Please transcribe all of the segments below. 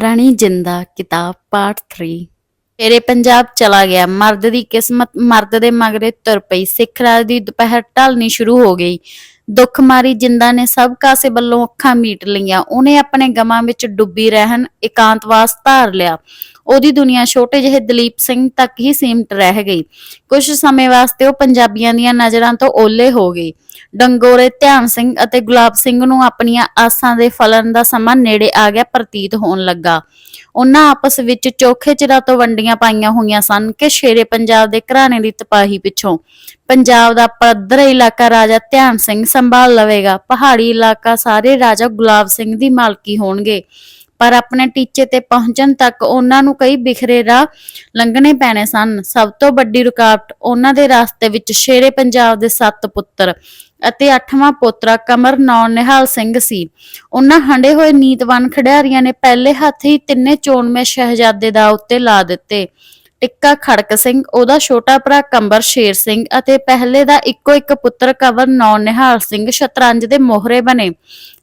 ਰਾਣੀ ਜਿੰਦਾ, ਕਿਤਾਬ ਪਾਠ 3 ਤੇਰੇ ਪੰਜਾਬ ਚਲਾ ਗਿਆ। ਮਰਦ ਦੀ ਕਿਸਮਤ, ਮਰਦ ਦੇ ਮਗਰੇ ਤੁਰ ਪਈ। ਸਿੱਖ ਰਾਜ ਦੀ ਦੁਪਹਿਰ ਢਲਣੀ ਸ਼ੁਰੂ ਹੋ ਗਈ। ਦੁੱਖ ਮਾਰੀ ਜਿੰਦਾ ਨੇ ਸਭ ਕਾਸੇ ਵੱਲੋਂ ਅੱਖਾਂ ਮੀਟ ਲਈਆਂ। ਉਹਨੇ ਆਪਣੇ ਗਮਾਂ ਵਿੱਚ ਡੁੱਬੀ ਰਹਿਣ, ਇਕਾਂਤਵਾਸ ਧਾਰ ਲਿਆ। ਉਹਦੀ ਦੁਨੀਆ ਛੋਟੇ ਜਿਹੇ ਦਲੀਪ ਸਿੰਘ ਤੱਕ ਹੀ ਸੀਮਤ ਰਹਿ ਗਈ। ਕੁਝ ਸਮੇਂ ਵਾਸਤੇ ਉਹ ਪੰਜਾਬੀਆਂ ਦੀਆਂ ਨਜ਼ਰਾਂ ਤੋਂ ਓਲੇ ਹੋ ਗਈ। ਡੰਗੋਰੇ ਧਿਆਨ ਸਿੰਘ ਅਤੇ ਗੁਲਾਬ ਸਿੰਘ ਨੂੰ ਆਪਣੀਆਂ ਆਸਾਂ ਦੇ ਫਲਣ ਦਾ ਸਮਾਂ ਨੇੜੇ ਆ ਗਿਆ ਪ੍ਰਤੀਤ ਹੋਣ ਲੱਗਾ। ਉਹਨਾਂ ਆਪਸ ਵਿੱਚ ਚੋਖੇ ਚਿਰਾਂ ਤੋਂ ਵੰਡੀਆਂ ਪਾਈਆਂ ਹੋਈਆਂ ਸਨ ਕਿ ਸ਼ੇਰੇ ਪੰਜਾਬ ਦੇ ਘਰਾਣੇ ਦੀ ਤਪਾਹੀ ਪਿੱਛੋਂ। ਪੰਜਾਬ ਦਾ ਪੱਧਰ ਇਲਾਕਾ ਰਾਜਾ ਧਿਆਨ ਸਿੰਘ ਸੰਭਾਲ ਲਵੇਗਾ। ਪਹਾੜੀ ਇਲਾਕਾ ਸਾਰੇ ਰਾਜਾ ਗੁਲਾਬ ਸਿੰਘ ਦੀ ਮਾਲਕੀ ਹੋਣਗੇ। ਪਰ ਆਪਣੇ ਟੀਚੇ ਤੇ ਪਹੁੰਚਣ ਤੱਕ ਉਹਨਾਂ ਨੂੰ ਕਈ ਬਿਖਰੇ ਰਾਹ ਲੰਘਣੇ ਪੈਣੇ ਸਨ। ਸਭ ਤੋਂ ਵੱਡੀ ਰੁਕਾਵਟ ਉਹਨਾਂ ਦੇ ਰਸਤੇ ਵਿੱਚ ਸ਼ੇਰੇ ਪੰਜਾਬ ਦੇ ਸੱਤ ਪੁੱਤਰ ਅਤੇ ਅੱਠਵਾਂ ਪੋਤਰਾ ਕਮਰ ਨੌ ਨਿਹਾਲ ਸਿੰਘ ਸੀ। ਉਹਨਾਂ ਹੰਡੇ ਹੋਏ ਨੀਤਵਾਨ ਖਿਡਾਰੀਆਂ ਨੇ ਪਹਿਲੇ ਹੱਥ ਹੀ ਤਿੰਨੇ ਚੋਣਵੇਂ ਸ਼ਹਿਜ਼ਾਦੇ ਦਾ ਉੱਤੇ ਲਾ ਦਿੱਤੇ। ਟਿੱਕਾ ਖੜਕ ਸਿੰਘ, ਉਹਦਾ ਛੋਟਾ ਭਰਾ ਕੰਬਰ ਸ਼ੇਰ ਸਿੰਘ ਅਤੇ ਪਹਿਲੇ ਦਾ ਇੱਕੋ ਇੱਕ ਪੁੱਤਰ ਕਵਰ ਨੌ ਨਿਹਾਲ ਸਿੰਘ ਸ਼ਤਰੰਜ ਦੇ ਮੋਹਰੇ ਬਣੇ।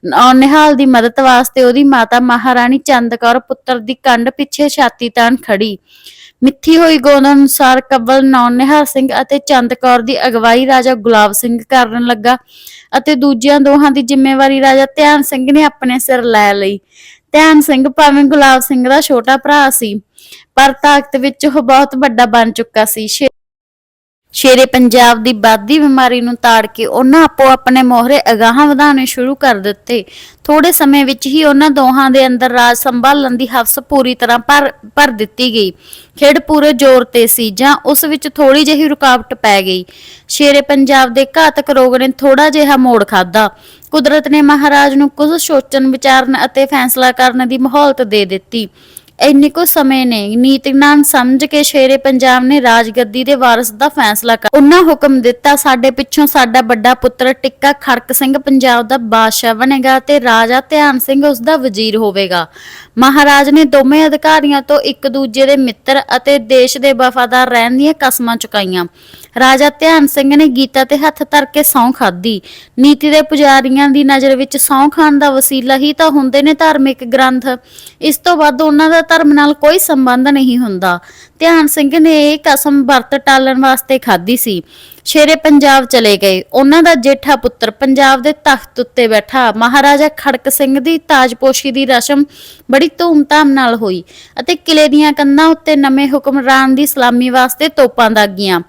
ਨੌ ਨਿਹਾਲ ਦੀ ਮਦਦ ਵਾਸਤੇ ਉਹਦੀ ਮਾਤਾ ਮਹਾਰਾਣੀ ਚੰਦ ਕੌਰ ਪੁੱਤਰ ਦੀ ਕੰਡ ਪਿੱਛੇ ਛਾਤੀ ਤਾਣ ਖੜੀ। ਮਿੱਥੀ ਹੋਈ ਗੋਦ ਅਨੁਸਾਰ ਕਵਲ ਨੌ ਨਿਹਾਲ ਸਿੰਘ ਅਤੇ ਚੰਦ ਕੌਰ ਦੀ ਅਗਵਾਈ ਰਾਜਾ ਗੁਲਾਬ ਸਿੰਘ ਕਰਨ ਲੱਗਾ ਅਤੇ ਦੂਜਿਆਂ ਦੋਹਾਂ ਦੀ ਜ਼ਿੰਮੇਵਾਰੀ ਰਾਜਾ ਧਿਆਨ ਸਿੰਘ ਨੇ ਆਪਣੇ ਸਿਰ ਲੈ ਲਈ। ਧਿਆਨ ਸਿੰਘ ਭਾਵੇਂ ਗੁਲਾਬ ਸਿੰਘ ਦਾ ਛੋਟਾ ਭਰਾ ਸੀ, ਪਰ ਤਾਕਤ ਵਿੱਚ ਉਹ ਬਹੁਤ ਵੱਡਾ ਬਣ ਚੁੱਕਾ ਸੀ। ਸ਼ੇਰੇ ਪੰਜਾਬ ਦੀ ਵੱਧਦੀ ਬਿਮਾਰੀ ਨੂੰ ਤਾੜ ਕੇ ਉਹਨਾਂ ਆਪੋ ਆਪਣੇ ਮੋਹਰੇ ਅਗਾਹਾਂ ਵਧਾਉਣੇ ਸ਼ੁਰੂ ਕਰ ਦਿੱਤੇ। ਥੋੜੇ ਸਮੇਂ ਵਿੱਚ ਹੀ ਉਹਨਾਂ ਦੋਹਾਂ ਦੇ ਅੰਦਰ ਰਾਜ ਸੰਭਾਲਣ ਦੀ ਹਵਸ ਪੂਰੀ ਤਰ੍ਹਾਂ ਭਰ ਭਰ ਦਿੱਤੀ ਗਈ। ਖੇਡ ਪੂਰੇ ਜ਼ੋਰ ਤੇ ਸੀ ਜਾਂ ਉਸ ਵਿੱਚ ਥੋੜੀ ਜਿਹੀ ਰੁਕਾਵਟ ਪੈ ਗਈ। ਸ਼ੇਰੇ ਪੰਜਾਬ ਦੇ ਘਾਤਕ ਰੋਗ ਨੇ ਥੋੜਾ ਜਿਹਾ ਮੋੜ ਖਾਦਾ ਕੁਦਰਤ ਨੇ ਮਹਾਰਾਜ ਨੂੰ ਕੁਝ ਸੋਚਣ, ਵਿਚਾਰਨ ਅਤੇ ਫੈਸਲਾ ਕਰਨ ਦੀ ਮਹੌਲਤ ਦੇ ਦਿੱਤੀ। ਇੰਨੇ ਕੁ ਸਮੇਂ ਨੇ ਨੀਤਿਨਾਨ ਸਮਝ ਕੇ ਸ਼ੇਰੇ ਪੰਜਾਬ ਨੇ ਰਾਜਗੱਦੀ ਦੇ ਵਾਰਸ ਦਾ ਫੈਸਲਾ ਕਰ ਉਹਨਾਂ ਹੁਕਮ ਦਿੱਤਾ, ਸਾਡੇ ਪਿੱਛੋਂ ਸਾਡਾ ਵੱਡਾ ਪੁੱਤਰ ਟਿੱਕਾ ਖੜਕ ਸਿੰਘ ਪੰਜਾਬ ਦਾ ਬਾਦਸ਼ਾਹ ਬਣੇਗਾ ਤੇ ਰਾਜਾ ਧਿਆਨ ਸਿੰਘ ਉਸ ਦਾ ਵਜ਼ੀਰ ਹੋਵੇਗਾ। ਮਹਾਰਾਜ ਨੇ ਦੋਵੇਂ ਅਧਿਕਾਰੀਆਂ ਤੋਂ ਇੱਕ ਦੂਜੇ ਦੇ ਮਿੱਤਰ ਅਤੇ ਦੇਸ਼ ਦੇ ਵਫਾਦਾਰ ਰਹਿਣ ਦੀਆਂ ਕਸਮਾਂ ਚੁਕਾਈਆਂ। ਰਾਜਾ ਧਿਆਨ ਸਿੰਘ ਨੇ ਗੀਤਾ ਤੇ ਹੱਥ ਧਰ ਕੇ ਸਹੁੰ ਖਾਧੀ। ਨੀਤੀ ਦੇ ਪੁਜਾਰੀਆਂ ਦੀ ਨਜ਼ਰ ਵਿੱਚ ਸਹੁੰ ਖਾਣ ਦਾ ਵਸੀਲਾ ਹੀ ਤਾਂ ਹੁੰਦੇ ਨੇ ਧਾਰਮਿਕ ਗ੍ਰੰਥ। ਇਸ ਤੋਂ ਵੱਧ ਉਹਨਾਂ ਦਾ ਧਰਮ ਨਾਲ ਕੋਈ ਸੰਬੰਧ ਨਹੀਂ ਹੁੰਦਾ। ਧਿਆਨ ਸਿੰਘ ਨੇ ਇਹ ਕਸਮ ਵਰਤ ਟਾਲਣ ਵਾਸਤੇ ਖਾਧੀ ਸੀ। ਸ਼ੇਰੇ ਪੰਜਾਬ ਚਲੇ ਗਏ। ਉਹਨਾਂ ਦਾ ਜੇਠਾ ਪੁੱਤਰ ਪੰਜਾਬ ਦੇ ਤਖਤ ਉੱਤੇ ਬੈਠਾ। ਮਹਾਰਾਜਾ ਖੜਕ ਸਿੰਘ ਦੀ ਤਾਜਪੋਸ਼ੀ ਦੀ ਰਸਮ ਬੜੀ ਧੂਮਧਾਮ ਨਾਲ ਹੋਈ ਅਤੇ ਕਿਲੇ ਦੀਆਂ ਕੰਧਾਂ ਉੱਤੇ ਨਵੇਂ ਹੁਕਮਰਾਨ ਦੀ ਸਲਾਮੀ ਵਾਸਤੇ ਤੋਪਾਂ ਦਾਗੀਆਂ।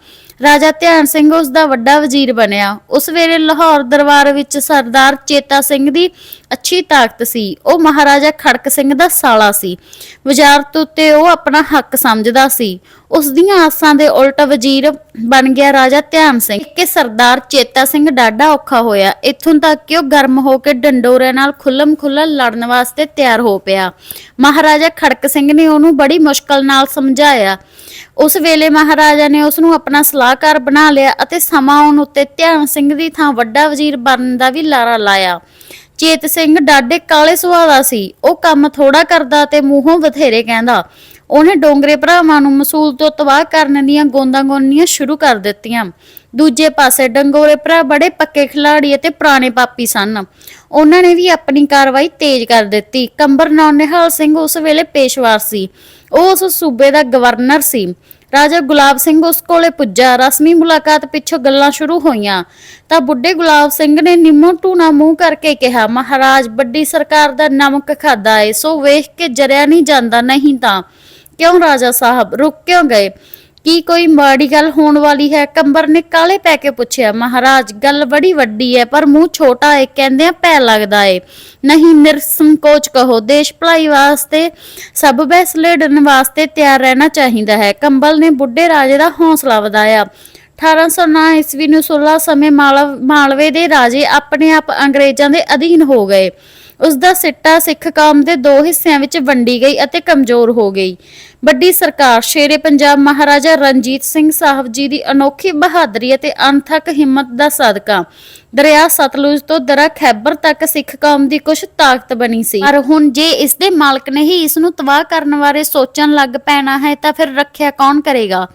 ਰਾਜਾ ਧਿਆਨ ਸਿੰਘ ਉਸ ਦਾ ਵੱਡਾ ਵਜ਼ੀਰ ਬਣਿਆ। ਉਸ ਵੇਲੇ ਲਾਹੌਰ ਦਰਬਾਰ ਵਿੱਚ ਸਰਦਾਰ ਚੇਤਾ ਸਿੰਘ ਦੀ ਅੱਛੀ ਤਾਕਤ ਸੀ। ਉਹ ਮਹਾਰਾਜਾ ਖੜਕ ਸਿੰਘ ਦਾ ਸਾਲਾ ਸੀ। ਵਜ਼ਾਰਤ ਉੱਤੇ ਉਹ ਆਪਣਾ ਹੱਕ ਸਮਝਦਾ ਸੀ। ਉਸ ਦੀਆਂ ਆਸਾਂ ਦੇ ਉਲਟ ਵਜ਼ੀਰ ਬਣ ਗਿਆ ਰਾਜਾ ਧਿਆਨ ਸਿੰਘ। ਕਿ ਸਰਦਾਰ ਚੇਤਾ ਸਿੰਘ ਡਾਢਾ ਔਖਾ ਹੋਇਆ। ਇੱਥੋਂ ਤੱਕ ਕਿ ਉਹ ਗਰਮ ਹੋ ਕੇ ਡੰਡੋਰੇ ਨਾਲ ਖੁੱਲਮ ਖੁੱਲਾ ਲੜਨ ਵਾਸਤੇ ਤਿਆਰ ਹੋ ਪਿਆ। ਮਹਾਰਾਜਾ ਖੜਕ ਸਿੰਘ ਨੇ ਉਹਨੂੰ ਬੜੀ ਮੁਸ਼ਕਲ ਨਾਲ ਸਮਝਾਇਆ। ਉਸ ਵੇਲੇ ਮਹਾਰਾਜਾ ਨੇ ਉਸ ਨੂੰ ਆਪਣਾ ਸਲਾਹਕਾਰ ਬਣਾ ਲਿਆ ਅਤੇ ਸਮਾਂ ਆਉਣ ਉੱਤੇ ਧਿਆਨ ਸਿੰਘ ਦੀ ਥਾਂ ਵੱਡਾ ਵਜ਼ੀਰ ਬਣਨ ਦਾ ਵੀ ਲਾਰਾ ਲਾਇਆ। ਚੇਤ ਸਿੰਘ ਡਾਢੇ ਕਾਲੇ ਸੁਭਾਅ ਦਾ ਸੀ। ਉਹ ਕੰਮ ਥੋੜਾ ਕਰਦਾ ਤੇ ਮੂੰਹੋਂ ਬਥੇਰੇ ਕਹਿੰਦਾ। ਉਹਨੇ ਡੋਂਗਰੇ ਭਰਾਵਾਂ ਨੂੰ ਮਸੂਲ ਤੋਂ ਤਬਾਹ ਕਰਨ ਦੀਆਂ ਗੋਂਦਾਂ ਗੋਨੀਆਂ ਸ਼ੁਰੂ ਕਰ ਦਿੱਤੀਆਂ। ਦੂਜੇ ਪਾਸੇ ਡੰਗੋਰੇ ਭਰਾ ਬੜੇ ਪੱਕੇ ਖਿਲਾੜੀ ਅਤੇ ਪੁਰਾਣੇ ਪਾਪੀ ਸਨ। ਉਹਨਾਂ ਨੇ ਵੀ ਆਪਣੀ ਕਾਰਵਾਈ ਤੇਜ਼ ਕਰ ਦਿੱਤੀ। ਕੰਬਰ ਨੌ ਨਿਹਾਲ ਸਿੰਘ ਉਸ ਵੇਲੇ ਪੇਸ਼ਵਾਰ ਸੀ। ਉਹ ਉਸ ਸੂਬੇ ਦਾ ਗਵਰਨਰ ਸੀ। ਰਾਜਾ ਗੁਲਾਬ ਸਿੰਘ ਉਸ ਕੋਲੇ ਪੁੱਜਾ। ਰਸਮੀ ਮੁਲਾਕਾਤ ਪਿੱਛੋਂ ਗੱਲਾਂ ਸ਼ੁਰੂ ਹੋਈਆਂ। ਤਾਂ ਬੁੱਢੇ ਗੁਲਾਬ ਸਿੰਘ ਨੇ ਨਿੰਮੋ ਟੂਣਾ ਮੂੰਹ ਕਰਕੇ ਕਿਹਾ, ਮਹਾਰਾਜ, ਵੱਡੀ ਸਰਕਾਰ ਦਾ ਨਮਕ ਖਾਦਾ ਏ, ਸੋ ਵੇਖ ਕੇ ਜਰਿਆ ਨਹੀਂ ਜਾਂਦਾ, ਨਹੀਂ ਤਾਂ। ਕਿਉਂ ਰਾਜਾ ਸਾਹਿਬ? ਰੁਕ ਕਿਉਂ ਗਏ? ਕੀ ਕੋਈ ਮਾੜੀ ਗੱਲ ਹੋਣ ਵਾਲੀ ਹੈ? ਕੰਬਰ ਨੇ ਕਾਲੇ ਪੈ ਕੇ ਪੁੱਛਿਆ, ਮਹਾਰਾਜ, ਗੱਲ ਬੜੀ ਵੱਡੀ ਹੈ, ਪਰ ਮੂੰਹ ਛੋਟਾ ਏ ਕਹਿੰਦੇ ਆ ਪੈ ਲੱਗਦਾ ਏ। ਨਹੀਂ, ਨਿਰਸੰਕੋਚ ਕਹੋ, ਦੇਸ਼ ਭਲਾਈ ਵਾਸਤੇ, ਸਭ ਬੈਸ ਲੜਨ ਵਾਸਤੇ ਤਿਆਰ ਰਹਿਣਾ ਚਾਹੀਦਾ ਹੈ। ਕੰਬਲ ਨੇ ਬੁੱਢੇ ਰਾਜੇ ਦਾ ਹੌਸਲਾ ਵਧਾਇਆ। 1809 ਈਸਵੀ ਨੂੰ ਸੁਲਾ ਸਮੇਂ ਮਾਲਵ, ਮਾਲਵੇ ਦੇ ਰਾਜੇ ਆਪਣੇ ਆਪ ਅੰਗਰੇਜ਼ਾਂ ਦੇ ਅਧੀਨ ਹੋ ਗਏ। ਉਸ ਦਾ ਸਿੱਟਾ ਸਿੱਖ ਕੌਮ ਦੇ ਦੋ ਹਿੱਸਿਆਂ ਵਿੱਚ ਵੰਡੀ ਗਈ ਅਤੇ ਕਮਜ਼ੋਰ ਹੋ ਗਈ। ਵੱਡੀ ਸਰਕਾਰ ਸ਼ੇਰੇ ਪੰਜਾਬ ਮਹਾਰਾਜਾ ਰਣਜੀਤ ਸਿੰਘ ਸਾਹਿਬ ਜੀ ਦੀ ਅਨੋਖੀ ਬਹਾਦਰੀ ਅਤੇ ਅਣਥੱਕ ਹਿੰਮਤ ਦਾ ਸਦਕਾ, ਦਰਿਆ ਸਤਲੁਜ ਤੋਂ ਦਰਾ ਖੈਬਰ ਤੱਕ ਸਿੱਖ ਕੌਮ ਦੀ ਕੁਝ ਤਾਕਤ ਬਣੀ ਸੀ। ਪਰ ਹੁਣ ਜੇ ਇਸ ਦੇ ਮਾਲਕ ਨੇ ਹੀ ਇਸ ਨੂੰ ਤਬਾਹ ਕਰਨ ਬਾਰੇ ਸੋਚਣ ਲੱਗ ਪੈਣਾ ਹੈ, ਤਾਂ ਫਿਰ ਰੱਖਿਆ ਕੌਣ ਕਰੇਗਾ?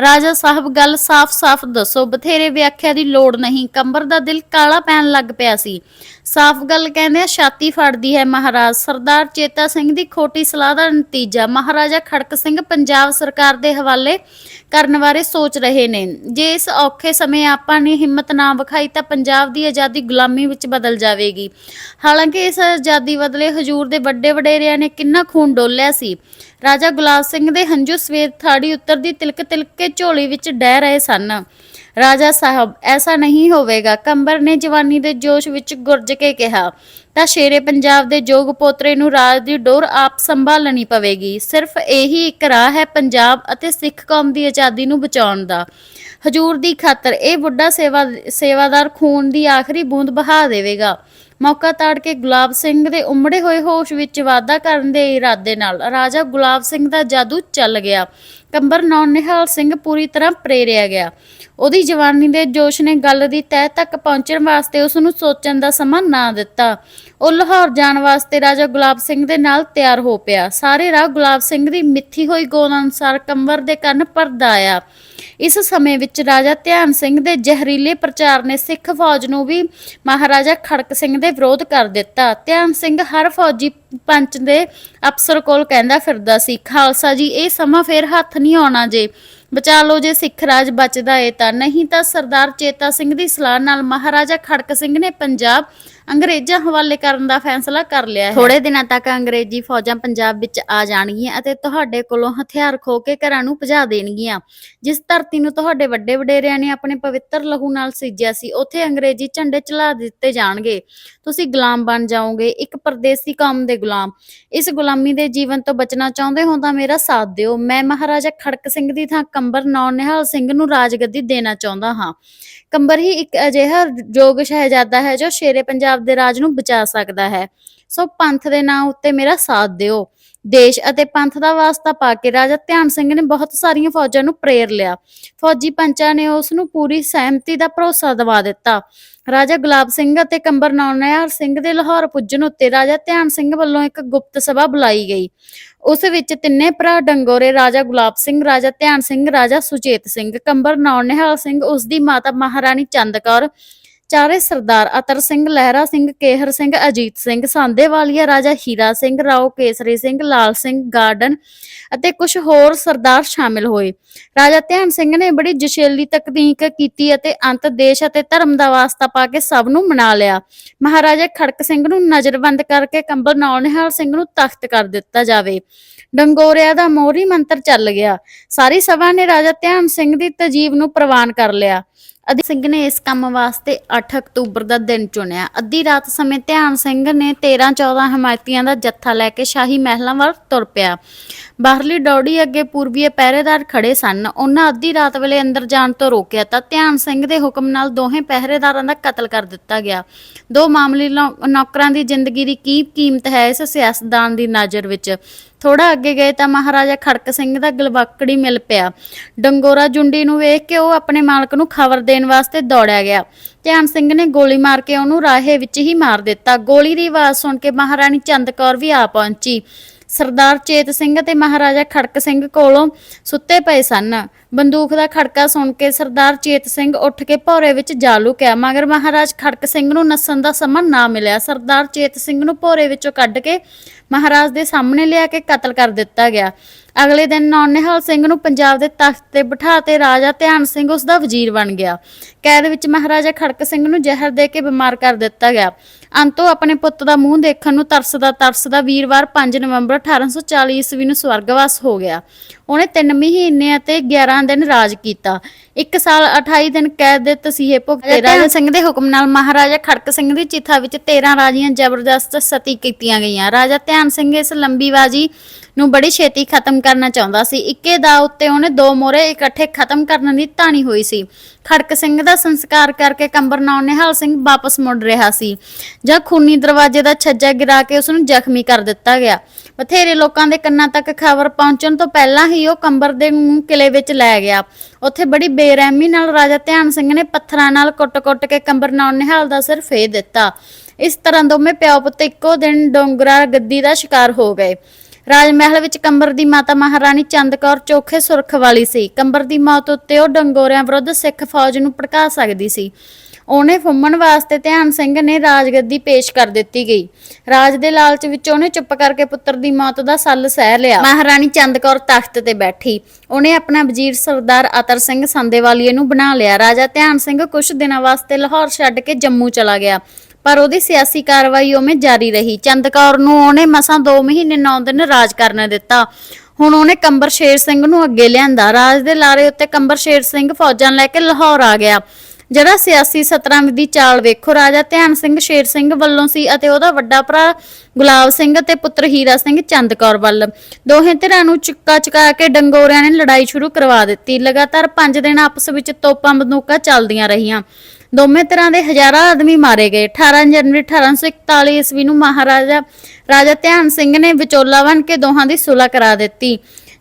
ਰਾਜਾ ਸਾਹਿਬ, ਗੱਲ ਸਾਫ਼-ਸਾਫ਼ ਦੱਸੋ। ਬਥੇਰੇ ਵਿਆਖਿਆ ਦੀ ਲੋੜ ਨਹੀਂ। ਕੰਬਰ ਦਾ ਦਿਲ ਕਾਲਾ ਪੈਣ ਲੱਗ ਪਿਆ ਸੀ। ਸਾਫ਼ ਗੱਲ ਕਹਿੰਦੇ ਆ, ਛਾਤੀ ਫੜਦੀ ਹੈ ਮਹਾਰਾਜ। ਸਰਦਾਰ ਚੇਤਾ ਸਿੰਘ ਦੀ ਖੋਟੀ ਸਲਾਹ ਦਾ ਨਤੀਜਾ। ਮਹਾਰਾਜਾ ਖੜਕ ਸਿੰਘ ਪੰਜਾਬ ਸਰਕਾਰ ਦੇ ਹਵਾਲੇ ਕਰਨ ਬਾਰੇ ਸੋਚ ਰਹੇ ਨੇ। ਜੇ ਇਸ ਔਖੇ ਸਮੇਂ ਆਪਾਂ ਨੇ ਹਿੰਮਤ ਨਾ ਵਿਖਾਈ ਤਾਂ ਪੰਜਾਬ ਦੀ ਆਜ਼ਾਦੀ ਗੁਲਾਮੀ ਵਿੱਚ ਬਦਲ ਜਾਵੇਗੀ। ਹਾਲਾਂਕਿ ਇਸ ਆਜ਼ਾਦੀ ਬਦਲੇ ਹਜੂਰ ਦੇ ਵੱਡੇ ਵਡੇਰਿਆਂ ਨੇ ਕਿੰਨਾ ਖੂਨ ਡੋਲਿਆ ਸੀ। ਰਾਜਾ ਗੁਲਾਬ ਸਿੰਘ ਦੇ ਹੰਝੂ ਸਵੇਰ ਥਾੜੀ ਉੱਤਰ ਦੀ ਤਿਲਕ ਤਿਲਕ ਕੇ ਝੋਲੀ ਵਿੱਚ ਡਹਿ ਰਹੇ ਸਨ। ਰਾਜਾ ਸਾਹਿਬ, ਐਸਾ ਨਹੀਂ ਹੋਵੇਗਾ। ਕੰਬਰ ਨੇ ਜਵਾਨੀ ਦੇ ਜੋਸ਼ ਵਿੱਚ ਗੁਰਜ ਕੇ ਕਿਹਾ, ਤਾਂ ਸ਼ੇਰੇ ਪੰਜਾਬ ਦੇ ਜੋਗ ਪੋਤਰੇ ਨੂੰ ਰਾਜ ਦੀ ਡੋਰ ਆਪ ਸੰਭਾਲਣੀ ਪਵੇਗੀ। ਸਿਰਫ ਇਹੀ ਇੱਕ ਰਾਹ ਹੈ ਪੰਜਾਬ ਅਤੇ ਸਿੱਖ ਕੌਮ ਦੀ ਆਜ਼ਾਦੀ ਨੂੰ ਬਚਾਉਣ ਦਾ। ਹਜੂਰ ਦੀ ਖਾਤਰ ਇਹ ਬੁੱਢਾ ਸੇਵਾ, ਸੇਵਾਦਾਰ ਖੂਨ ਦੀ ਆਖਰੀ ਬੂੰਦ ਬਹਾ ਦੇਵੇਗਾ। ਮੌਕਾ ਤਾੜ ਕੇ ਗੁਲਾਬ ਸਿੰਘ ਦੇ ਉਮੜੇ ਹੋਏ ਹੋਸ਼ ਵਿੱਚ ਵਾਅਦਾ ਕਰਨ ਦੇ ਇਰਾਦੇ ਨਾਲ ਰਾਜਾ ਗੁਲਾਬ ਸਿੰਘ ਦਾ ਜਾਦੂ ਚੱਲ ਗਿਆ। ਕੰਬਰ ਨੌਨ ਨਿਹਾਲ ਸਿੰਘ ਪੂਰੀ ਤਰ੍ਹਾਂ ਪ੍ਰੇਰਿਆ ਗਿਆ। ਉਹਦੀ ਜਵਾਨੀ ਦੇ ਜੋਸ਼ ਨੇ ਗੱਲ ਦੀ ਤਹਿ ਤੱਕ ਪਹੁੰਚਣ ਵਾਸਤੇ ਉਸ ਨੂੰ ਸੋਚਣ ਦਾ ਸਮਾਂ ਨਾ ਦਿੱਤਾ। ਉਹ ਲਾਹੌਰ ਜਾਣ ਵਾਸਤੇ ਰਾਜਾ ਗੁਲਾਬ ਸਿੰਘ ਦੇ ਨਾਲ ਤਿਆਰ ਹੋ ਪਿਆ। ਸਾਰੇ ਰਾਹ ਗੁਲਾਬ ਸਿੰਘ ਦੀ ਮਿੱਥੀ ਹੋਈ ਗੋਲ ਅਨੁਸਾਰ ਕੰਬਰ ਦੇ ਕੰਨ ਪਰਦਾ ਆਇਆ। ਇਸ ਸਮੇਂ ਵਿੱਚ ਰਾਜਾ ਧਿਆਨ ਸਿੰਘ ਦੇ ਜ਼ਹਿਰੀਲੇ ਪ੍ਰਚਾਰ ਨੇ ਸਿੱਖ ਫੌਜ ਨੂੰ ਵੀ ਮਹਾਰਾਜਾ ਖੜਕ ਸਿੰਘ ਦੇ ਵਿਰੋਧ ਕਰ ਦਿੱਤਾ। ਧਿਆਨ ਸਿੰਘ ਹਰ ਫੌਜੀ ਪੰਚ ਦੇ ਅਫਸਰ ਕੋਲ ਕਹਿੰਦਾ ਫਿਰਦਾ ਸੀ, ਖਾਲਸਾ ਜੀ, ਇਹ ਸਮਾਂ ਫੇਰ ਹੱਥ ਨਹੀਂ ਆਉਣਾ ਜੇ। ਬਚਾ ਲਓ ਜੇ ਸਿੱਖ ਰਾਜ ਬਚਦਾ ਏ ਤਾਂ। ਨਹੀਂ ਤਾਂ ਸਰਦਾਰ ਚੇਤਾ ਸਿੰਘ ਦੀ ਸਲਾਹ ਨਾਲ ਮਹਾਰਾਜਾ ਖੜਕ ਸਿੰਘ ਨੇ ਪੰਜਾਬ ਅੰਗਰੇਜ਼ਾਂ ਹਵਾਲੇ ਕਰਨ ਦਾ ਫੈਸਲਾ ਕਰ ਲਿਆ ਹੈ। ਥੋੜੇ ਦਿਨਾਂ ਤੱਕ ਅੰਗਰੇਜ਼ੀ ਫੌਜਾਂ ਪੰਜਾਬ ਵਿੱਚ ਆ ਜਾਣਗੀਆਂ ਅਤੇ ਤੁਹਾਡੇ ਕੋਲੋਂ ਹਥਿਆਰ ਖੋ ਕੇ ਘਰਾਂ ਨੂੰ ਭਜਾ ਦੇਣਗੀਆਂ। ਜਿਸ ਧਰਤੀ ਨੂੰ ਤੁਹਾਡੇ ਵੱਡੇ ਵਡੇਰਿਆਂ ਨੇ ਆਪਣੇ ਪਵਿੱਤਰ ਲਹੂ ਨਾਲ ਸਿੱਜਿਆ ਸੀ, ਉੱਥੇ ਅੰਗਰੇਜ਼ੀ ਝੰਡੇ ਚਲਾ ਦਿੱਤੇ ਜਾਣਗੇ। ਤੁਸੀਂ ਗੁਲਾਮ ਬਣ ਜਾਓਗੇ, ਇੱਕ ਪਰਦੇਸੀ ਕੌਮ ਦੇ ਗੁਲਾਮ। ਇਸ ਗੁਲਾਮੀ ਦੇ ਜੀਵਨ ਤੋਂ ਬਚਣਾ ਚਾਹੁੰਦੇ ਹੋ ਤਾਂ ਮੇਰਾ ਸਾਥ ਦਿਓ। ਮੈਂ ਮਹਾਰਾਜਾ ਖੜਕ ਸਿੰਘ ਦੀ ਥਾਂ ਕੰਬਰ ਨੌ ਨਿਹਾਲ ਸਿੰਘ ਨੂੰ ਰਾਜਗੱਦੀ ਦੇਣਾ ਚਾਹੁੰਦਾ ਹਾਂ। ਕੰਬਰ ਹੀ ਇੱਕ ਅਜਿਹਾ ਯੋਗ ਸ਼ਹਿਜ਼ਾਦਾ ਹੈ ਜੋ ਸ਼ੇਰੇ ਪੰਜਾਬ ਦੇ ਰਾਜ ਨੂੰ ਬਚਾ ਸਕਦਾ ਹੈ। ਸੋ ਪੰਥ ਦੇ ਨਾਂ ਉੱਤੇ ਮੇਰਾ ਸਾਥ ਦਿਓ। ਦੇਸ਼ ਅਤੇ ਪੰਥ ਦਾ ਵਾਸਤਾ ਪਾ ਕੇ ਰਾਜਾ ਧਿਆਨ ਸਿੰਘ ਨੇ ਬਹੁਤ ਸਾਰੀਆਂ ਫੌਜਾਂ ਨੂੰ ਪ੍ਰੇਰ ਲਿਆ। ਫੌਜੀ ਪੰਚਾਂ ਨੇ ਉਸ ਨੂੰ ਪੂਰੀ ਸਹਿਮਤੀ ਦਾ ਭਰੋਸਾ ਦਿਵਾ ਦਿੱਤਾ। ਰਾਜਾ ਗੁਲਾਬ ਸਿੰਘ ਅਤੇ ਕੰਬਰ ਨੌਨਿਆਲ ਸਿੰਘ ਦੇ ਲਾਹੌਰ ਪੁੱਜਣ ਉੱਤੇ ਰਾਜਾ ਧਿਆਨ ਸਿੰਘ ਵੱਲੋਂ ਇੱਕ ਗੁਪਤ ਸਭਾ ਬੁਲਾਈ ਗਈ। ਉਸ ਵਿੱਚ ਤਿੰਨੇ ਭਰਾ ਡੰਗੋਰੇ ਰਾਜਾ ਗੁਲਾਬ ਸਿੰਘ, ਰਾਜਾ ਧਿਆਨ ਸਿੰਘ, ਰਾਜਾ ਸੁਚੇਤ ਸਿੰਘ, ਕੰਬਰ ਨੌਨਿਹਾਲ ਸਿੰਘ, ਉਸ ਦੀ ਮਾਤਾ ਮਹਾਰਾਣੀ ਚੰਦ ਕੌਰ ਚਾਰੇ ਸਰਦਾਰ ਅਤਰ ਸਿੰਘ, ਲਹਿਰਾ ਸਿੰਘ, ਕੇਹਰ ਸਿੰਘ, ਅਜੀਤ ਸਿੰਘ, ਸਾਂਦੇਵਾਲੀਆ ਰਾਜਾ ਹੀਰਾ ਸਿੰਘ, ਰਾਓ ਕੇਸਰੀ ਸਿੰਘ, ਲਾਲ ਸਿੰਘ, ਗਾਰਡਨ ਅਤੇ ਕੁਝ ਹੋਰ ਸਰਦਾਰ ਸ਼ਾਮਿਲ ਹੋਏ। ਰਾਜਾ ਧਿਆਨ ਸਿੰਘ ਨੇ ਬੜੀ ਜਸ਼ੇਲੀ ਤਕਨੀਕ ਕੀਤੀ ਅਤੇ ਅੰਤ ਦੇਸ਼ ਅਤੇ ਧਰਮ ਦਾ ਵਾਸਤਾ ਪਾ ਕੇ ਸਭ ਨੂੰ ਮਨਾ ਲਿਆ। ਮਹਾਰਾਜਾ ਖੜਕ ਸਿੰਘ ਨੂੰ ਨਜ਼ਰਬੰਦ ਕਰਕੇ ਕੰਬਲ ਨੌਨਿਹਾਲ ਸਿੰਘ ਨੂੰ ਤਖਤ ਕਰ ਦਿੱਤਾ ਜਾਵੇ। ਡੰਗੋਰਿਆ ਦਾ ਮੋਹਰੀ ਮੰਤਰ ਚੱਲ ਗਿਆ। ਸਾਰੀ ਸਭਾ ਨੇ ਰਾਜਾ ਧਿਆਨ ਸਿੰਘ ਦੀ ਤਜੀਬ ਨੂੰ ਪ੍ਰਵਾਨ ਕਰ ਲਿਆ। ਅਦੀ ਸਿੰਘ ਨੇ ਇਸ ਕੰਮ ਵਾਸਤੇ 8 ਅਕਤੂਬਰ ਦਾ ਦਿਨ ਚੁਣਿਆ। ਅੱਧੀ ਰਾਤ ਸਮੇਂ ਧਿਆਨ ਸਿੰਘ ਨੇ 13 14 ਹਮਾਇਤੀਆਂ ਦਾ ਜੱਥਾ ਲੈ ਕੇ ਸ਼ਾਹੀ ਮਹਿਲਾਂ ਵੱਲ ਤੁਰ ਪਿਆ। ਬਾਹਰਲੀ ਡੌੜੀ ਅੱਗੇ ਪੂਰਬੀਏ ਪਹਿਰੇਦਾਰ ਖੜੇ ਸਨ। ਉਹਨਾਂ ਅੱਧੀ ਰਾਤ ਵੇਲੇ ਅੰਦਰ ਜਾਣ ਤੋਂ ਰੋਕਿਆ ਤਾਂ ਧਿਆਨ ਸਿੰਘ ਦੇ ਹੁਕਮ ਨਾਲ ਦੋਹੇ ਪਹਿਰੇਦਾਰਾਂ ਦਾ ਕਤਲ ਕਰ ਦਿੱਤਾ ਗਿਆ। ਦੋ ਮਾਮਲੇ ਨੌਕਰਾਂ ਦੀ ਜ਼ਿੰਦਗੀ ਦੀ ਕੀ ਕੀਮਤ ਹੈ ਇਸ ਸਿਆਸਤਦਾਨ ਦੀ ਨਜ਼ਰ ਵਿੱਚ? ਥੋੜਾ ਅੱਗੇ ਗਏ ਤਾਂ ਮਹਾਰਾਜਾ ਖੜਕ ਸਿੰਘ ਦਾ ਗਲਵਕੜੀ ਮਿਲ ਪਿਆ। ਡੰਗੋਰਾ ਜੁੰਡੀ ਨੂੰ ਵੇਖ ਕੇ ਉਹ ਆਪਣੇ ਮਾਲਕ ਨੂੰ ਖਬਰ ਦੇਣ ਵਾਸਤੇ ਦੌੜਿਆ ਗਿਆ। ਧਿਆਨ ਸਿੰਘ ਨੇ ਗੋਲੀ ਮਾਰ ਕੇ ਉਹਨੂੰ ਰਾਹੇ ਵਿੱਚ ਹੀ ਮਾਰ ਦਿੱਤਾ। ਗੋਲੀ ਦੀ ਆਵਾਜ਼ ਸੁਣ ਕੇ ਮਹਾਰਾਣੀ ਚੰਦ ਕੌਰ ਵੀ ਆ ਪਹੁੰਚੀ। ਸਰਦਾਰ ਚੇਤ ਸਿੰਘ ਤੇ ਮਹਾਰਾਜਾ ਖੜਕ ਸਿੰਘ ਕੋਲੋਂ ਸੁੱਤੇ ਪਏ ਸਨ। ਬੰਦੂਕ ਦਾ ਖੜਕਾ ਸੁਣ ਕੇ ਸਰਦਾਰ ਚੇਤ ਸਿੰਘ ਉੱਠ ਕੇ ਭੌਰੇ ਵਿੱਚ ਜਾ ਲੁਕਿਆ, ਮਗਰ ਮਹਾਰਾਜ ਖੜਕ ਸਿੰਘ ਨੂੰ ਨੱਸਣ ਦਾ ਸਮਾਂ ਨਾ ਮਿਲਿਆ। ਸਰਦਾਰ ਚੇਤ ਸਿੰਘ ਨੂੰ ਭੌਰੇ ਵਿੱਚੋਂ ਕੱਢ ਕੇ ਮਹਾਰਾਜ ਦੇ ਸਾਹਮਣੇ ਲਿਆ ਕੇ ਕਤਲ ਕਰ ਦਿੱਤਾ ਗਿਆ। ਅਗਲੇ ਦਿਨ ਨੌਨ ਨਿਹਾਲ ਸਿੰਘ ਨੂੰ ਪੰਜਾਬ ਦੇ ਤਖਤ ਤੇ ਬਿਠਾ ਤੇ ਰਾਜਾ ਧਿਆਨ ਸਿੰਘ ਉਸ ਦਾ ਵਜ਼ੀਰ ਬਣ ਗਿਆ। ਕੈਦ ਵਿੱਚ ਮਹਾਰਾਜਾ ਖੜਕ ਸਿੰਘ ਨੂੰ ਜ਼ਹਿਰ ਦੇ ਕੇ ਬਿਮਾਰ ਕਰ ਦਿੱਤਾ ਗਿਆ। ਅੰਤੋਂ ਆਪਣੇ ਪੁੱਤ ਦਾ ਮੂੰਹ ਦੇਖਣ ਨੂੰ ਤਰਸਦਾ ਤਰਸਦਾ ਵੀਰਵਾਰ 5 ਨਵੰਬਰ 1840 ਈਸਵੀ ਨੂੰ ਸਵਰਗਵਾਸ ਹੋ ਗਿਆ। ਉਹਨੇ 3 ਮਹੀਨੇ ਅਤੇ 11 ਦਿਨ ਰਾਜ ਕੀਤਾ। ਇੱਕ ਸਾਲ 28 ਦਿਨ ਕੈਦ ਦੇ ਤਸੀਹੇ ਭੁਗਤੇ। ਰਾਜਾ ਸਿੰਘ ਦੇ ਹੁਕਮ ਨਾਲ ਮਹਾਰਾਜਾ ਖੜਕ ਸਿੰਘ ਦੀ ਚਿੱਥਾ ਵਿੱਚ 13 ਰਾਜੀਆਂ ਜ਼ਬਰਦਸਤ ਸਤੀ ਕੀਤੀਆਂ ਗਈਆਂ। ਰਾਜਾ ਧਿਆਨ ਸਿੰਘ ਇਸ ਲੰਬੀ ਬਾਜੀ ਨੂੰ ਬੜੀ ਛੇਤੀ ਖਤਮ ਕਰਨਾ ਚਾਹੁੰਦਾ ਸੀ। ਇੱਕੇ ਦਾ ਉੱਤੇ ਉਹਨੇ ਦੋ ਮੋਰੇ ਇਕੱਠੇ ਖਤਮ ਕਰਨ ਦੀ ਧਾਣੀ ਹੋਈ ਸੀ। ਖੜਕ ਸਿੰਘ ਦਾ ਸੰਸਕਾਰ ਕਰਕੇ ਕੰਬਰ ਨੌ ਨਿਹਾਲ ਸਿੰਘ ਵਾਪਸ ਮੁੜ ਰਿਹਾ ਸੀ। ਜਦ ਖੂਨੀ ਦਰਵਾਜ਼ੇ ਦਾ ਛੱਜਾ ਗਿਰਾ ਕੇ ਉਸ ਨੂੰ ਜ਼ਖਮੀ ਕਰ ਦਿੱਤਾ ਗਿਆ। ਬਥੇਰੇ ਲੋਕਾਂ ਦੇ ਕੰਨਾਂ ਤੱਕ ਖਬਰ ਪਹੁੰਚਣ ਤੋਂ ਪਹਿਲਾਂ ਹੀ ਉਹ ਕੰਬਰ ਦੇ ਨੂੰ ਕਿਲੇ ਵਿੱਚ ਲੈ ਗਿਆ। ਉੱਥੇ ਬੜੀ ਬੇਰਹਿਮੀ ਨਾਲ ਰਾਜਾ ਧਿਆਨ ਸਿੰਘ ਨੇ ਪੱਥਰਾਂ ਨਾਲ ਕੁੱਟ-ਕੁੱਟ ਕੇ ਕੰਬਰ ਨੌ ਨਿਹਾਲ ਦਾ ਸਿਰ ਫੇਰ ਦਿੱਤਾ। ਇਸ ਤਰ੍ਹਾਂ ਦੋਵੇਂ ਪਿਓ ਪੁੱਤ ਇੱਕੋ ਦਿਨ ਡੋਂਗਰਾ ਗੱਦੀ ਦਾ ਸ਼ਿਕਾਰ ਹੋ ਗਏ। ਰਾਜ ਮਹਿਲ ਵਿੱਚ ਕੰਬਰ ਦੀ ਮਾਤਾ ਮਹਾਰਾਣੀ ਚੰਦ ਕੌਰ ਚੋਖੇ ਸੁਰਖ ਵਾਲੀ ਸੀ। ਕੰਬਰ ਦੀ ਮੌਤ ਉੱਤੇ ਉਹ ਡੰਗੋਰਿਆਂ ਵਿਰੁੱਧ ਸਿੱਖ ਫੌਜ ਨੂੰ ਭੜਕਾ ਸਕਦੀ ਸੀ। ਉਹਨੇ ਫੁੰਮਣ ਵਾਸਤੇ ਧਿਆਨ ਸਿੰਘ ਨੇ ਰਾਜਗੱਦੀ ਪੇਸ਼ ਕਰ ਦਿੱਤੀ ਗਈ। ਰਾਜ ਦੇ ਲਾਲਚ ਵਿੱਚ ਉਹਨੇ ਚੁੱਪ ਕਰਕੇ ਪੁੱਤਰ ਦੀ ਮੌਤ ਦਾ ਸੱਲ ਸਹਿ ਲਿਆ। ਮਹਾਰਾਣੀ ਚੰਦ ਕੌਰ ਤਖਤ ਤੇ ਬੈਠੀ। ਉਹਨੇ ਆਪਣਾ ਵਜ਼ੀਰ ਸਰਦਾਰ ਅਤਰ ਸਿੰਘ ਸੰਦੇਵਾਲੀਏ ਨੂੰ ਬਣਾ ਲਿਆ। ਰਾਜਾ ਧਿਆਨ ਸਿੰਘ ਕੁਝ ਦਿਨਾਂ ਵਾਸਤੇ ਲਾਹੌਰ ਛੱਡ ਕੇ ਜੰਮੂ ਚਲਾ ਗਿਆ। ਪਰ ਉਹਦੀ ਸਿਆਸੀ ਕਾਰਵਾਈ ਉਵੇਂ ਜਾਰੀ ਰਹੀ। ਚੰਦ ਕੌਰ ਨੂੰ ਉਹਨੇ ਮਸਾਂ 2 ਮਹੀਨੇ 9 ਦਿਨ ਰਾਜ ਕਰਨ ਦਿੱਤਾ। ਹੁਣ ਉਹਨੇ ਕੰਬਰ ਸ਼ੇਰ ਸਿੰਘ ਨੂੰ ਅੱਗੇ ਲਿਆਂਦਾ। ਰਾਜ ਦੇ ਲਾਰੇ ਉੱਤੇ ਕੰਬਰ ਸ਼ੇਰ ਸਿੰਘ ਫੌਜਾਂ ਲੈ ਕੇ ਲਾਹੌਰ ਆ ਗਿਆ। ਜਿਹੜਾ ਸਿਆਸੀ ਸਤਰੰਗ ਦੀ ਚਾਲ ਵੇਖੋ, ਰਾਜਾ ਧਿਆਨ ਸਿੰਘ ਸ਼ੇਰ ਸਿੰਘ ਵੱਲੋਂ ਸੀ ਅਤੇ ਉਹਦਾ ਵੱਡਾ ਭਰਾ ਗੁਲਾਬ ਸਿੰਘ ਤੇ ਪੁੱਤਰ ਹੀਰਾ ਸਿੰਘ ਚੰਦ ਕੌਰ ਵੱਲ। ਦੋਹੇ ਧਿਰਾਂ ਨੂੰ ਚੁੱਕਾ ਚੁਕਾ ਕੇ ਡੰਗੋਰਿਆਂ ਨੇ ਲੜਾਈ ਸ਼ੁਰੂ ਕਰਵਾ ਦਿੱਤੀ। ਲਗਾਤਾਰ 5 ਦਿਨ ਆਪਸ ਵਿੱਚ ਤੋਪਾਂ ਬੰਦੂਕਾਂ ਚੱਲਦੀਆਂ ਰਹੀਆਂ। ਦੋਵੇਂ ਤਰ੍ਹਾਂ ਦੇ ਹਜ਼ਾਰਾਂ ਆਦਮੀ ਮਾਰੇ ਗਏ। 18 ਜਨਵਰੀ 1841 ਈਸਵੀ ਨੂੰ ਮਹਾਰਾਜਾ ਰਾਜਾ ਧਿਆਨ ਸਿੰਘ ਨੇ ਵਿਚੋਲਾ ਬਣ ਕੇ ਦੋਹਾਂ ਦੀ ਸੁਲ੍ਹਾ ਕਰਾ ਦਿੱਤੀ।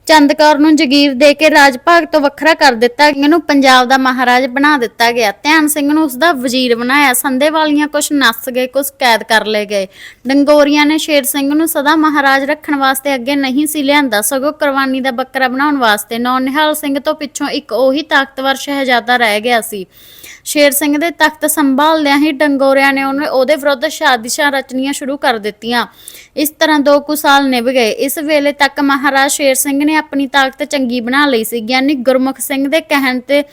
ਚੰਦ ਕੌਰ ਨੂੰ ਜਗੀਰ ਦੇ ਕੇ ਰਾਜ ਭਾਗ ਤੋਂ ਵੱਖਰਾ ਕਰ ਦਿੱਤਾ ਇਹਨੂੰ ਪੰਜਾਬ ਦਾ ਮਹਾਰਾਜ ਬਣਾ ਦਿੱਤਾ ਗਿਆ। ਧਿਆਨ ਸਿੰਘ ਨੂੰ ਉਸ ਦਾ ਵਜ਼ੀਰ ਬਣਾਇਆ। ਸੰਦੇ ਵਾਲੀਆਂ ਕੁਝ ਨੱਸ ਗਏ ਕੁਝ ਕੈਦ ਕਰ ਲਏ ਗਏ। ਡੰਗੋਰੀਆਂ ਨੇ ਸ਼ੇਰ ਸਿੰਘ ਨੂੰ ਸਦਾ ਮਹਾਰਾਜ ਰੱਖਣ ਵਾਸਤੇ ਅੱਗੇ ਨਹੀਂ ਸੀ ਲਿਆਂਦਾ। ਸਗੋਂ ਕੁਰਬਾਨੀ ਦਾ ਬੱਕਰਾ ਬਣਾਉਣ ਵਾਸਤੇ ਨੌ ਨਿਹਾਲ ਸਿੰਘ ਤੋਂ ਪਿੱਛੋਂ ਇੱਕ ਉਹੀ ਤਾਕਤਵਰ ਸ਼ਹਿਜ਼ਾਦਾ ਰਹਿ ਗਿਆ ਸੀ। ਸ਼ੇਰ ਸਿੰਘ ਦੇ ਤਖਤ ਸੰਭਾਲਦਿਆਂ ਹੀ ਡੰਗੋਰਿਆਂ ਨੇ ਉਹਨੇ ਉਹਦੇ ਵਿਰੁੱਧ ਸਾਜ਼ਿਸ਼ਾਂ ਰਚਣੀਆਂ ਸ਼ੁਰੂ ਕਰ ਦਿੱਤੀਆਂ। ਇਸ ਤਰ੍ਹਾਂ ਦੋ ਕੁ ਸਾਲ ਨਿਭ ਗਏ। ਇਸ ਵੇਲੇ ਤੱਕ ਮਹਾਰਾਜ ਸ਼ੇਰ ਸਿੰਘ ਨੇ ਆਪਣੀ ਤਾਕਤ ਚੰਗੀ ਬਣਾ ਲਈ ਸੀ, ਗਿਆਨੀ ਗੁਰਮੁਖ ਸਿੰਘ ਦੇ ਕਹਿਣ ਤੇ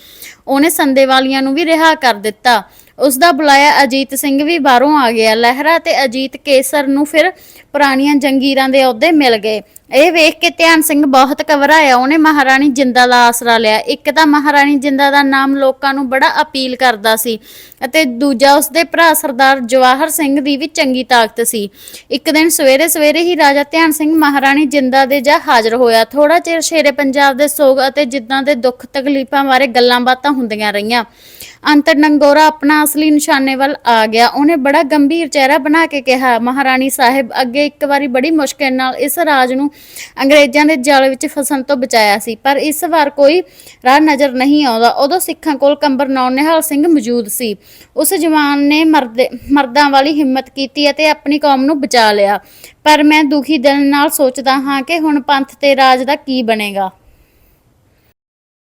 ਉਹਨੇ ਸੰਦੇਵਾਲੀਆਂ ਨੂੰ ਵੀ ਰਿਹਾ ਕਰ ਦਿੱਤਾ। ਉਸ ਦਾ ਬੁਲਾਇਆ ਅਜੀਤ ਸਿੰਘ ਵੀ ਬਾਹਰੋਂ ਆ ਗਿਆ। ਲਹਿਰਾ ਤੇ ਅਜੀਤ ਕੇਸਰ ਨੂੰ ਫਿਰ ਪੁਰਾਣੀਆਂ ਜੰਗੀਰਾਂ ਦੇ ਅਹੁਦੇ ਮਿਲ ਗਏ। ਇਹ ਵੇਖ ਕੇ ਧਿਆਨ ਸਿੰਘ ਬਹੁਤ ਘਬਰਾਇਆ। ਉਹਨੇ ਮਹਾਰਾਣੀ ਜਿੰਦਾ ਦਾ ਆਸਰਾ ਲਿਆ। ਇੱਕ ਤਾਂ ਮਹਾਰਾਣੀ ਜਿੰਦਾ ਦਾ ਨਾਮ ਲੋਕਾਂ ਨੂੰ ਬੜਾ ਅਪੀਲ ਕਰਦਾ ਸੀ ਅਤੇ ਦੂਜਾ ਉਸਦੇ ਭਰਾ ਸਰਦਾਰ ਜਵਾਹਰ ਸਿੰਘ ਦੀ ਵੀ ਚੰਗੀ ਤਾਕਤ ਸੀ। ਇੱਕ ਦਿਨ ਸਵੇਰੇ ਸਵੇਰੇ ਹੀ ਰਾਜਾ ਧਿਆਨ ਸਿੰਘ ਮਹਾਰਾਣੀ ਜਿੰਦਾ ਦੇ ਜਾ ਹਾਜ਼ਰ ਹੋਇਆ। ਥੋੜਾ ਚਿਰ ਸ਼ੇਰੇ ਪੰਜਾਬ ਦੇ ਸੋਗ ਅਤੇ ਜਿੱਦਾਂ ਦੇ ਦੁੱਖ ਤਕਲੀਫਾਂ ਬਾਰੇ ਗੱਲਾਂ ਬਾਤਾਂ ਹੁੰਦੀਆਂ ਰਹੀਆਂ। ਅੰਤਰ ਨੰਗੋਰਾ ਆਪਣਾ ਅਸਲੀ ਨਿਸ਼ਾਨੇ ਵੱਲ ਆ ਗਿਆ। ਉਹਨੇ ਬੜਾ ਗੰਭੀਰ ਚਿਹਰਾ ਬਣਾ ਕੇ ਕਿਹਾ, ਮਹਾਰਾਣੀ ਸਾਹਿਬ, ਅੱਗੇ ਇੱਕ ਵਾਰੀ ਬੜੀ ਮੁਸ਼ਕਿਲ ਨਾਲ ਇਸ ਰਾਜ ਨੂੰ ਅੰਗਰੇਜ਼ਾਂ ਦੇ ਜਾਲ ਵਿੱਚ ਫਸਣ ਤੋਂ ਬਚਾਇਆ ਸੀ, ਪਰ ਇਸ ਵਾਰ ਕੋਈ ਰਾਹ ਨਜ਼ਰ ਨਹੀਂ ਆਉਂਦਾ। ਉਦੋਂ ਸਿੱਖਾਂ ਕੋਲ ਕੰਬਰ ਨੌ ਨਿਹਾਲ ਸਿੰਘ ਮੌਜੂਦ ਸੀ। ਉਸ ਜਵਾਨ ਨੇ ਮਰਦੇ, ਮਰਦਾਂ ਵਾਲੀ ਹਿੰਮਤ ਕੀਤੀ ਅਤੇ ਆਪਣੀ ਕੌਮ ਨੂੰ ਬਚਾ ਲਿਆ। ਪਰ ਮੈਂ ਦੁਖੀ ਦਿਲ ਨਾਲ ਸੋਚਦਾ ਹਾਂ ਕਿ ਹੁਣ ਪੰਥ ਤੇ ਰਾਜ ਦਾ ਕੀ ਬਣੇਗਾ।